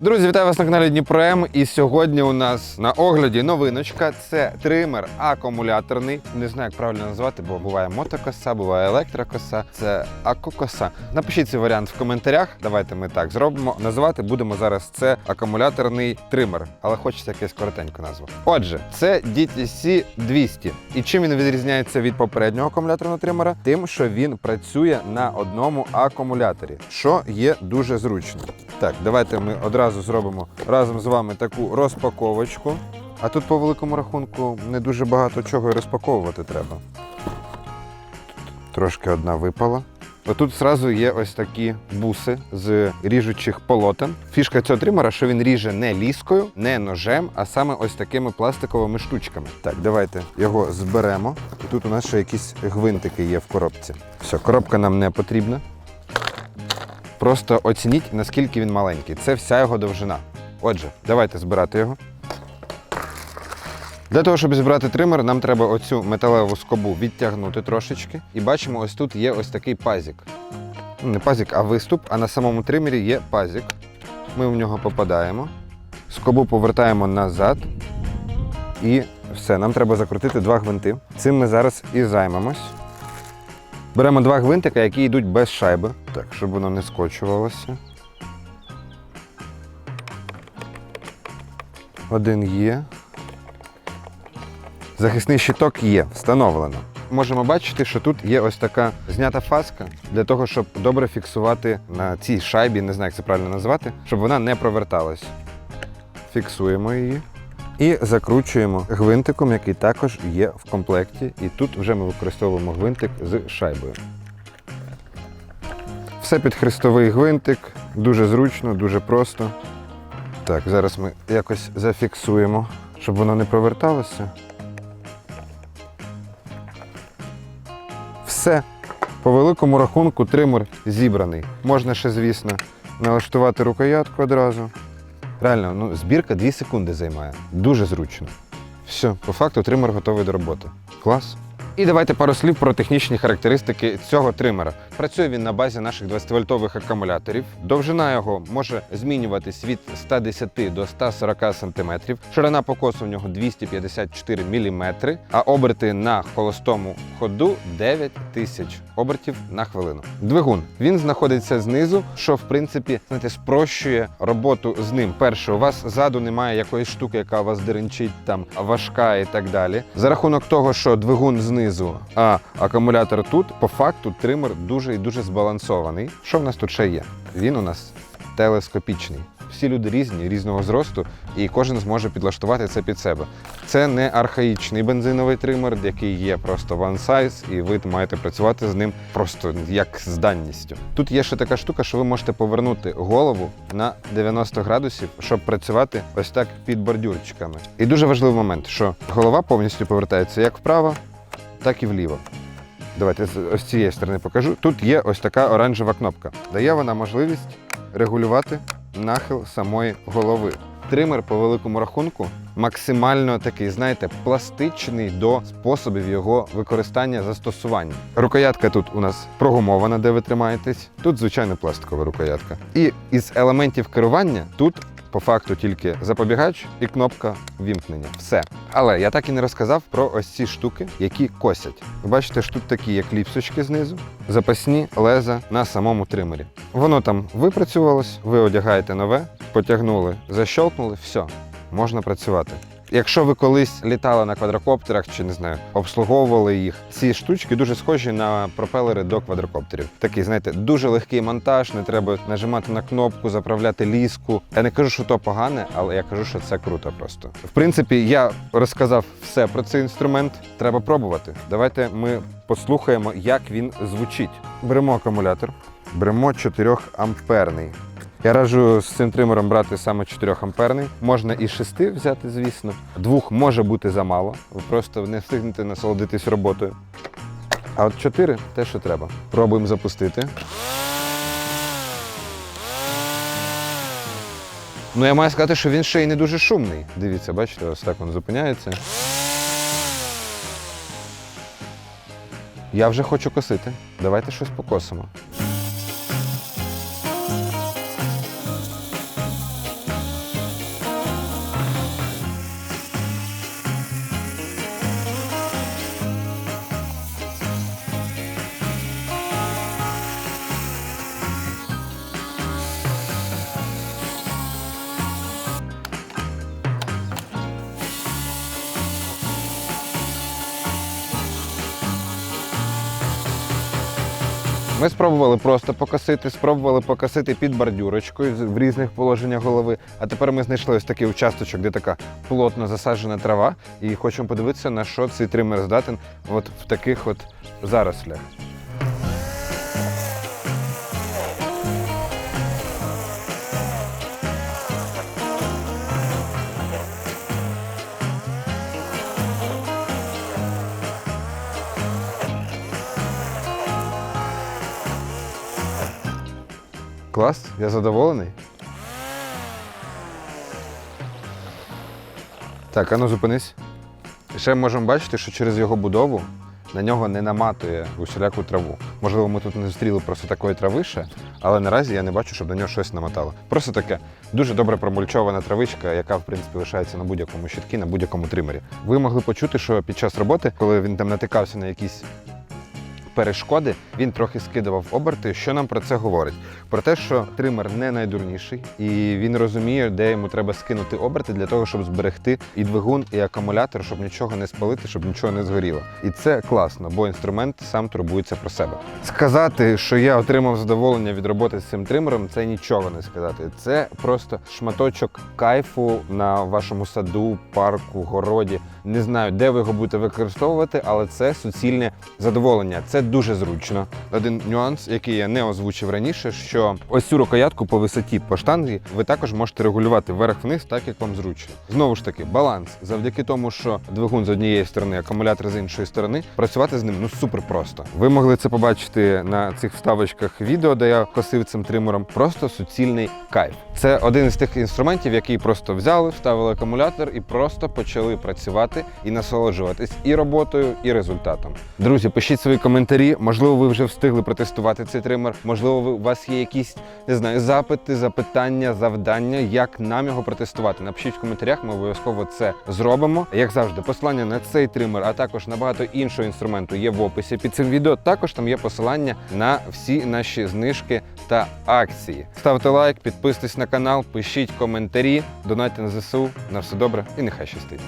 Друзі, вітаю вас на каналі Дніпро М. І сьогодні у нас на огляді новиночка. Це тример акумуляторний. Не знаю, як правильно назвати, бо буває мотокоса, буває електрокоса. Це акукоса. Напишіть цей варіант в коментарях. Давайте ми так зробимо. Називати будемо зараз це акумуляторний тример, але хочеться якесь коротеньку назву. Отже, це DTC 200. І чим він відрізняється від попереднього акумуляторного тримера? Тим, що він працює на одному акумуляторі, що є дуже зручно. Так, давайте ми одразу зробимо разом з вами таку розпаковочку. А тут по великому рахунку не дуже багато чого і розпаковувати треба. Трошки одна випала. Отут зразу є ось такі буси з ріжучих полотен. Фішка цього тримера, що він ріже не ліскою, не ножем, а саме ось такими пластиковими штучками. Так, давайте його зберемо. І тут у нас ще якісь гвинтики є в коробці. Все, коробка нам не потрібна. Просто оцініть, наскільки він маленький. Це вся його довжина. Отже, давайте збирати його. Для того, щоб зібрати тример, нам треба оцю металеву скобу відтягнути трошечки. І бачимо, ось тут є ось такий пазик. Ну, не пазик, а виступ, а на самому тримері є пазик. Ми в нього попадаємо. Скобу повертаємо назад. І все, нам треба закрутити два гвинти. Цим ми зараз і займемось. Беремо два гвинтика, які йдуть без шайби, так, щоб воно не скочувалося. Один є. Захисний щиток є, встановлено. Можемо бачити, що тут є ось така знята фаска для того, щоб добре фіксувати на цій шайбі, не знаю, як це правильно назвати, щоб вона не проверталась. Фіксуємо її. І закручуємо гвинтиком, який також є в комплекті. І тут вже ми використовуємо гвинтик з шайбою. Все під хрестовий гвинтик, дуже зручно, дуже просто. Так, зараз ми якось зафіксуємо, щоб воно не проверталося. Все. По великому рахунку тример зібраний. Можна ще, звісно, налаштувати рукоятку одразу. Реально, ну, збірка 2 секунди займає. Дуже зручно. Все, по факту тример готовий до роботи. Клас. І давайте пару слів про технічні характеристики цього тримера. Працює він на базі наших 20-вольтових акумуляторів. Довжина його може змінюватись від 110 до 140 см. Ширина покосу в нього 254 мм, а оберти на холостому ходу 9 тисяч обертів на хвилину. Двигун він знаходиться знизу, що в принципі знаєте, спрощує роботу з ним. Перше, у вас ззаду немає якоїсь штуки, яка у вас деренчить там важка і так далі. За рахунок того, що двигун знизу, а акумулятор тут, по факту тример дуже і дуже збалансований. Що в нас тут ще є? Він у нас телескопічний. Всі люди різні, різного зросту, і кожен зможе підлаштувати це під себе. Це не архаїчний бензиновий тример, який є просто one size, і ви маєте працювати з ним просто як з данністю. Тут є ще така штука, що ви можете повернути голову на 90 градусів, щоб працювати ось так під бордюрчиками. І дуже важливий момент, що голова повністю повертається як вправо, так і вліво. Давайте з цієї сторони покажу. Тут є ось така оранжева кнопка. Дає вона можливість регулювати нахил самої голови. Тример по великому рахунку максимально такий, знаєте, пластичний до способів його використання застосування. Рукоятка тут у нас прогумована, де ви тримаєтесь. Тут, звичайно, пластикова рукоятка. І із елементів керування тут по факту тільки запобігач і кнопка вімкнення. Все. Але я так і не розказав про ось ці штуки, які косять. Ви бачите, ж тут такі є кліпсочки знизу, запасні леза на самому тримері. Воно там випрацювалось, ви одягаєте нове, потягнули, защелкнули, все, можна працювати. Якщо ви колись літали на квадрокоптерах чи не знаю, обслуговували їх, ці штучки дуже схожі на пропелери до квадрокоптерів. Такий, знаєте, дуже легкий монтаж, не треба нажимати на кнопку, заправляти ліску. Я не кажу, що то погане, але я кажу, що це круто просто. В принципі, я розказав все про цей інструмент. Треба пробувати. Давайте ми послухаємо, як він звучить. Беремо акумулятор, беремо 4 амперний. Я раджу з цим тримером брати саме 4 амперний. Можна і 6 взяти, звісно. Двох може бути замало. Ви просто не встигнете насолодитись роботою. А от 4 те, що треба. Пробуємо запустити. Ну, я маю сказати, що він ще й не дуже шумний. Дивіться, бачите, ось так він зупиняється. Я вже хочу косити. Давайте щось покосимо. Ми спробували просто покосити, спробували покосити під бордюрочкою в різних положеннях голови. А тепер ми знайшли ось такий участочок, де така плотно засаджена трава, і хочемо подивитися, на що цей тример здатен от в таких от зарослях. Клас, я задоволений. Так, ану зупинись. Ще можемо бачити, що через його будову на нього не наматує усіляку траву. Можливо, ми тут не зустріли просто такої трави ще, але наразі я не бачу, щоб на нього щось намотало. Просто таке дуже добре промульчована травичка, яка в принципі лишається на будь-якому щиткі, на будь-якому тримері. Ви могли почути, що під час роботи, коли він там натикався на якісь перешкоди, він трохи скидував оберти. Що нам про це говорить? Про те, що тример не найдурніший, і він розуміє, де йому треба скинути оберти для того, щоб зберегти і двигун, і акумулятор, щоб нічого не спалити, щоб нічого не згоріло. І це класно, бо інструмент сам турбується про себе. Сказати, що я отримав задоволення від роботи з цим тримером, це нічого не сказати. Це просто шматочок кайфу на вашому саду, парку, городі. Не знаю, де ви його будете використовувати, але це суцільне задоволення. Це дуже зручно. Один нюанс, який я не озвучив раніше, що ось цю рукоятку по висоті по штангі ви також можете регулювати вверх-вниз, так як вам зручно. Знову ж таки, баланс. Завдяки тому, що двигун з однієї сторони, акумулятор з іншої сторони, працювати з ним ну супер просто. Ви могли це побачити на цих вставочках відео, де я косив цим тримером. Просто суцільний кайф. Це один із тих інструментів, який просто взяли, вставили акумулятор і просто почали працювати і насолоджуватись і роботою, і результатом. Друзі, пишіть свої коментарі. Можливо, ви вже встигли протестувати цей тример. Можливо, у вас є якісь не знаю, запити, запитання, завдання, як нам його протестувати. Напишіть в коментарях, ми обов'язково це зробимо. Як завжди, посилання на цей тример, а також на багато іншого інструменту є в описі під цим відео. Також там є посилання на всі наші знижки та акції. Ставте лайк, підписуйтесь на канал, пишіть коментарі, донайте на ЗСУ. На все добре і нехай щастить.